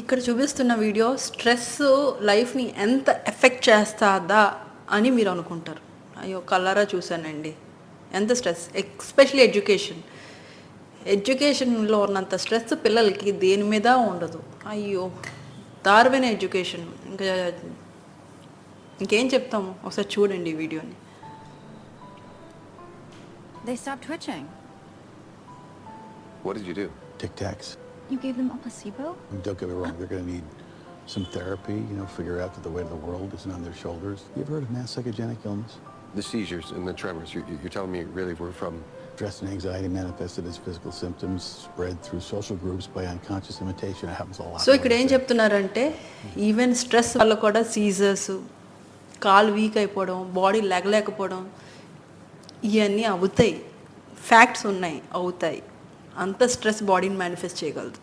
ఇక్కడ చూపిస్తున్న video stress లైఫ్ని ఎంత ఎఫెక్ట్ చేస్తుందా అని మీరు అనుకుంటారు. అయ్యో కలరా చూశానండి. ఎంత స్ట్రెస్ ఎస్పెషలీ ఎడ్యుకేషన్ ఎడ్యుకేషన్లో ఉన్నంత స్ట్రెస్ పిల్లలకి దేని మీద ఉండదు. అయ్యో దారువైన ఎడ్యుకేషన్ ఇంకా ఇంకేం చెప్తాము ఒకసారి చూడండి ఈ వీడియోని. They stopped twitching. What did you do? Tic Tacs. You gave them a placebo? Don't get me wrong, they're going to need some therapy, you know, figure out that the weight of the world isn't on their shoulders. You ever heard of mass psychogenic illness? The seizures and the tremors, you're, you're telling me really were from. Stress and anxiety manifested as physical symptoms spread through social groups by unconscious imitation. It happens a lot. So ఇక్కడ ఏం చెప్తున్నారంటే even stress వల్ల కూడా scissors కాలు week అయిపోవడం body లెగలేకపోవడం ఇవన్నీ అవుతాయి facts ఉన్నాయి అవుతాయి అంత స్ట్రెస్ బాడీని మేనిఫెస్ట్ చేయగలదు.